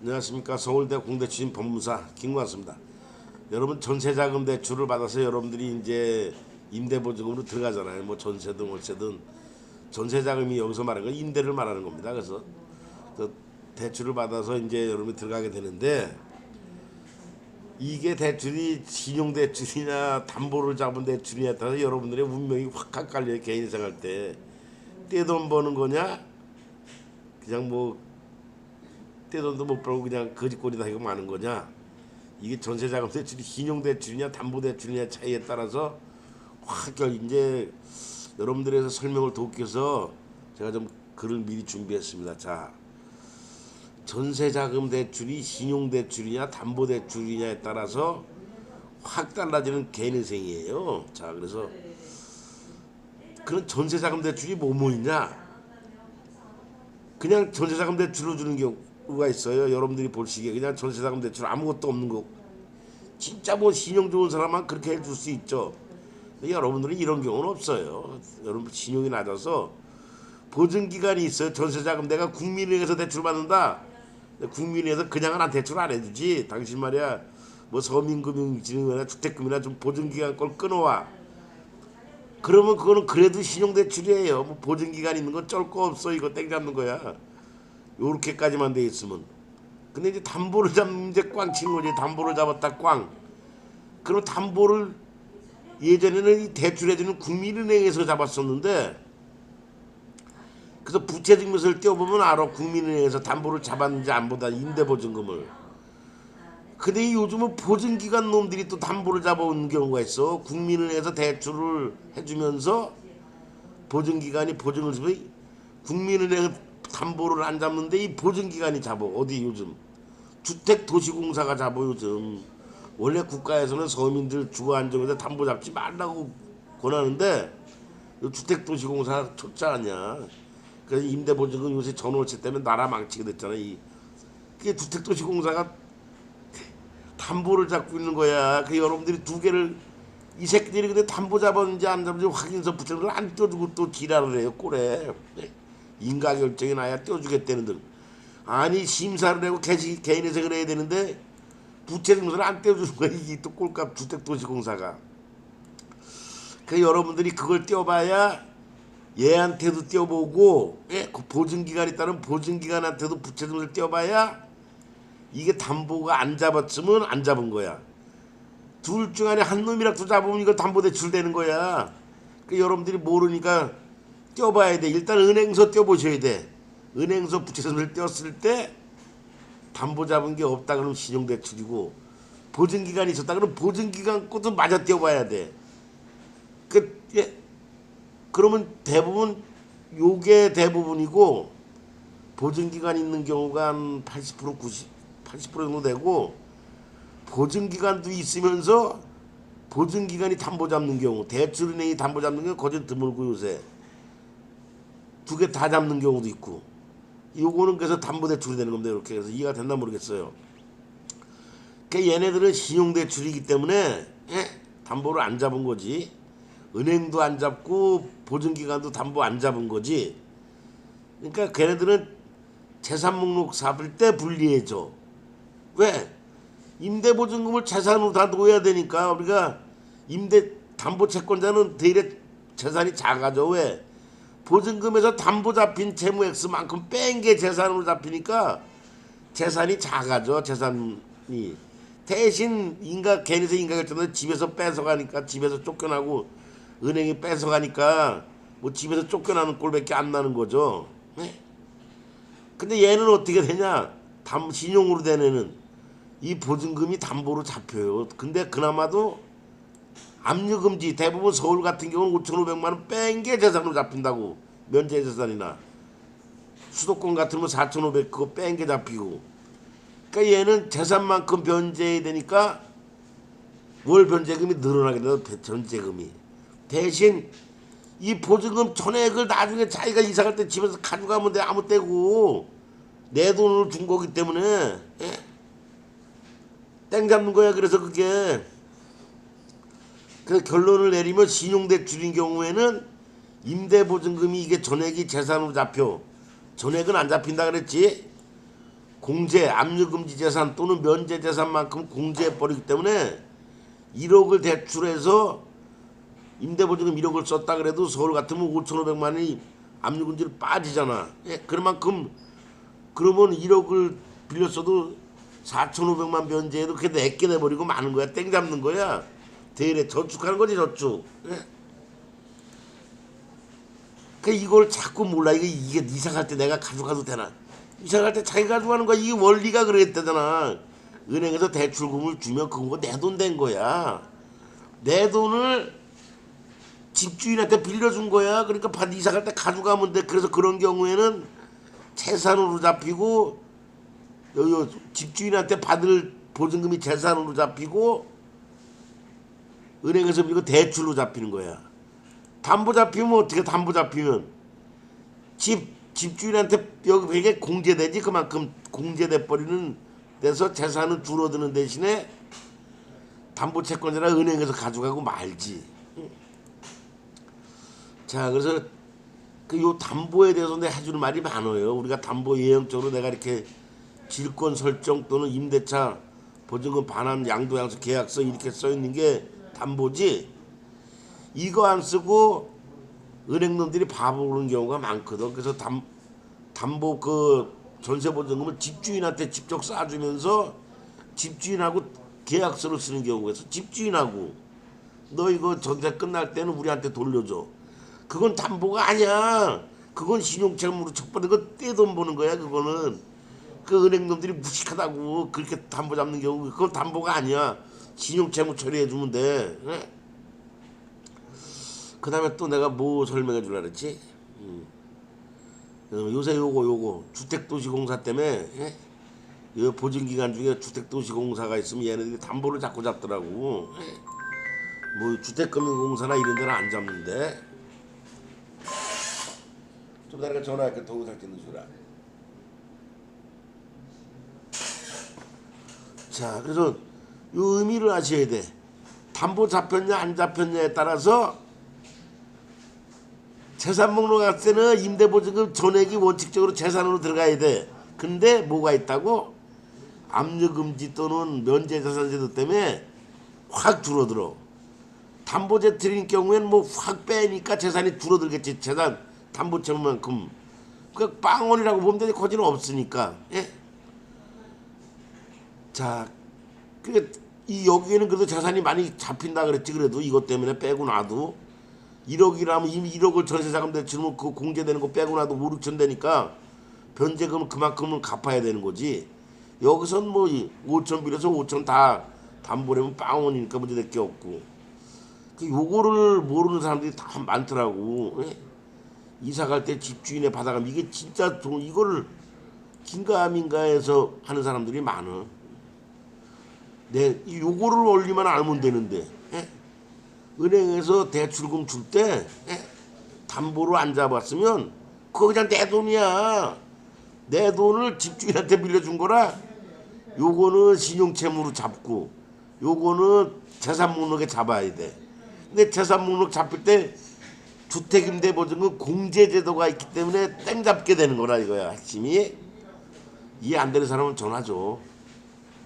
안녕하십니까 서울대 공대 출신 법무사 김구환입니다. 여러분 전세자금 대출을 받아서 여러분들이 이제 임대보증금으로 들어가잖아요. 뭐 전세든 월세든 전세자금이 여기서 말하는 건 임대를 말하는 겁니다. 그래서 그 대출을 받아서 이제 여러분이 들어가게 되는데 이게 대출이 신용대출이냐 담보를 잡은 대출이냐에 따라서 여러분들의 운명이 확 헷갈려요. 개인 생활 때 떼돈 버는 거냐 그냥 뭐 떼돈도 못 벌고 그냥 거짓골이다 이거 많은 거냐? 이게 전세자금 대출이 신용대출이냐 담보대출이냐 차이에 따라서 확 결- 이제 여러분들에서 설명을 돕기 위해서 제가 좀 글을 미리 준비했습니다. 자 전세자금 대출이 신용대출이냐 담보대출이냐에 따라서 확 달라지는 개인생이에요. 자 그래서 그런 전세자금 대출이 뭐뭐 있냐? 그냥 전세자금 대출로 주는 경우 가 있어요. 여러분들이 보시기에 그냥 전세자금 대출 아무것도 없는 거. 진짜 뭐 신용 좋은 사람만 그렇게 해줄 수 있죠. 근데 여러분들은 이런 경우는 없어요. 여러분 신용이 낮아서 보증 기간이 있어요. 전세자금 내가 국민은행에서 대출 받는다. 근데 국민은행에서 그냥은 안 대출 안 해주지. 당신 말이야 뭐 서민금융진흥원이나 주택금이나 좀 보증 기간 걸 끊어와. 그러면 그거는 그래도 신용대출이에요. 뭐 보증기간 있는 거 쩔 거 없어. 이거 땡 잡는 거야. 요렇게까지만 돼 있으면. 근데 이제 담보를 잡는 이제 꽝 친 거지. 담보를 잡았다 꽝. 그럼 담보를 예전에는 이 대출해주는 국민은행에서 잡았었는데 그래서 부채증명서를 떼어보면 알아. 국민은행에서 담보를 잡았는지 안 보다 임대보증금을. 근데 이 요즘은 보증기관 놈들이 또 담보를 잡아오는 경우가 있어. 국민은행에서 대출을 해주면서 보증기관이 보증을 주면 국민은행은 담보를 안 잡는데 이 보증기관이 잡아. 어디 요즘 주택도시공사가 잡아 요즘. 원래 국가에서는 서민들 주거 안정에서 담보 잡지 말라고 권하는데 이 주택도시공사 촉자 아니야. 그래서 임대보증금 요새 전월세 때문에 나라 망치게 됐잖아. 이 그게 주택도시공사가 담보를 잡고 있는 거야. 그 여러분들이 두 개를 이 새끼들이 근데 담보 잡았는지 안 잡았는지 확인서 붙여서 안 떼어주고 또 지랄을 해요. 꼴에 인가 결정이 나야 떼어주겠다는 등. 아니 심사를 하고 개시, 개인에서 그래야 되는데 부채증서를 안 떼어주는 거야. 이게 또 꼴값 주택도시공사가. 그 여러분들이 그걸 떼어봐야 얘한테도 떼어보고 예? 그 보증기간에 따른 보증기간한테도 부채증서를 떼어봐야 이게 담보가 안 잡았으면 안 잡은 거야. 둘 중 안에 한 놈이라도 잡으면 이거 담보 대출 되는 거야. 그 여러분들이 모르니까 떼어봐야 돼. 일단 은행서 떼어보셔야 돼. 은행서 부채선을 떼었을 때 담보 잡은 게 없다 그러면 신용대출이고 보증기간이 있었다 그러면 보증기간 것도 맞아 떼어봐야 돼. 그 예. 그러면 대부분 요게 대부분이고 보증기간 있는 경우가 한 80% 90, 80% 정도 되고 보증기간도 있으면서 보증기간이 담보 잡는 경우 대출은행이 담보 잡는 경우 거진 드물고 요새 두 개 다 잡는 경우도 있고 요거는 그래서 담보대출이 되는 겁니다 이렇게 해서 이해가 됐나 모르겠어요 그러니까 얘네들은 신용대출이기 때문에 예, 담보를 안 잡은 거지 은행도 안 잡고 보증기간도 담보 안 잡은 거지 그러니까 걔네들은 재산 목록 잡을 때 불리해져. 왜? 임대보증금을 재산으로 다 놓아야 되니까 우리가 임대 담보 채권자는 대래 재산이 작아져. 왜? 보증금에서 담보 잡힌 채무 액수만큼 뺀 게 재산으로 잡히니까 재산이 작아져. 재산이 대신 인가 개인에서 인가 결정도 집에서 뺏어가니까 집에서 쫓겨나고 은행이 뺏어가니까 뭐 집에서 쫓겨나는 꼴밖에 안 나는 거죠. 네? 근데 얘는 어떻게 되냐? 담 신용으로 된 애는 이 보증금이 담보로 잡혀요. 근데 그나마도 압류 금지 대부분 서울 같은 경우는 5,500만 원 뺀 게 재산으로 잡힌다고. 면제 재산이나. 수도권 같으면 4,500 그거 뺀 게 잡히고. 그러니까 얘는 재산만큼 변제해야 되니까 월 변제금이 늘어나게 돼요. 변제금이. 대신 이 보증금 전액을 나중에 자기가 이사 갈 때 집에서 가져가면 돼 아무 때고. 내 돈으로 준 거기 때문에 예? 땡 잡는 거야 그래서 그게 그 결론을 내리면 신용대출인 경우에는 임대보증금이 이게 전액이 재산으로 잡혀 전액은 안 잡힌다 그랬지 공제 압류금지 재산 또는 면제 재산만큼 공제해 버리기 때문에 1억을 대출해서 임대보증금 1억을 썼다 그래도 서울 같으면 5,500만이 압류금지를 빠지잖아. 예, 그만큼 그러면 1억을 빌렸어도 4,500만 면제해도 그게 내게 돼버리고 마는 거야. 땡 잡는 거야. 대래 저축하는 거지 저축. 예? 그 이걸 자꾸 몰라. 이게 이게 갈때 내가 가져가도 되나? 갈때 자기가 가져가는 거야. 이게 원리가 그랬다잖아. 은행에서 대출금을 주면 그거 내 돈 된 거야. 내 돈을 집주인한테 빌려준 거야. 그러니까 반 이사 갈 때 가져가면 돼. 그래서 그런 경우에는 재산으로 잡히고 집주인한테 받을 보증금이 재산으로 잡히고 은행에서 이거 대출로 잡히는 거야. 담보 잡히면 어떻게 담보 잡히면 집 집주인한테 여기 이게 공제되지 그만큼 공제돼 버리는 데서 재산은 줄어드는 대신에 담보 채권자라 은행에서 가져가고 말지. 자 그래서 그 요 담보에 대해서 내가 해주는 말이 많아요. 우리가 담보 예형적으로 내가 이렇게 질권 설정 또는 임대차 보증금 반환 양도양수 계약서 이렇게 써 있는 게 담보지. 이거 안 쓰고 은행놈들이 바보 그는 경우가 많거든. 그래서 담 담보 그 전세 보증금을 집주인한테 직접 싸주면서 집주인하고 계약서를 쓰는 경우가 있어. 집주인하고 너 이거 전세 끝날 때는 우리한테 돌려줘. 그건 담보가 아니야. 그건 신용채무로 척받은 거 떼돈 버는 거야. 그거는 그 은행놈들이 무식하다고 그렇게 담보 잡는 경우 그건 담보가 아니야. 신용채무 처리해 주면 돼. 예? 그다음에 또 내가 뭐 설명해 줄라 그랬지? 음. 어, 요새 요거 요거 주택도시공사 때문에 예? 이 보증기간 중에 주택도시공사가 있으면 얘네들이 담보를 자꾸 잡더라고. 예? 뭐 주택금융공사나 이런 데는 안 잡는데. 좀 내가 전화할게 도우살 찍는 줄알. 자, 그래서 요 의미를 아셔야 돼. 담보 잡혔냐 안 잡혔냐에 따라서 재산 목록 갔을 때는 임대보증금 전액이 원칙적으로 재산으로 들어가야 돼. 근데 뭐가 있다고? 압류금지 또는 면제재산제도 때문에 확 줄어들어. 담보제 드린 경우에는 뭐 확 빼니까 재산이 줄어들겠지. 재산 담보채무만큼. 그 빵원이라고 보면 되지 거지는 없으니까. 예? 자, 그이 여기에는 그래도 재산이 많이 잡힌다 그랬지 그래도 이것 때문에 빼고 나도 1억이라면 이미 1억을 전세자금 대출은 그 공제되는 거 빼고 나도 5, 6천 되니까 변제금은 그만큼은 갚아야 되는 거지. 여기선 뭐 5천 빌려서 5천 다 담보라면 빵원이니까 문제 될 게 없고. 그 요거를 모르는 사람들이 다 많더라고. 예? 이사 갈 때 집주인의 받아가면 이게 진짜 돈 이거를 긴가민가해서 하는 사람들이 많어. 네, 이 요거를 올리만 알면 되는데 예? 은행에서 대출금 줄때 예? 담보로 안 잡았으면 그거 그냥 내 돈이야. 내 돈을 집주인한테 빌려준 거라 요거는 신용채무로 잡고 요거는 재산 목록에 잡아야 돼. 근데 재산 목록 잡힐 때 주택임대보증금 공제제도가 있기 때문에 땡 잡게 되는 거라 이거야 핵심이 이해 안 되는 사람은 전화 줘.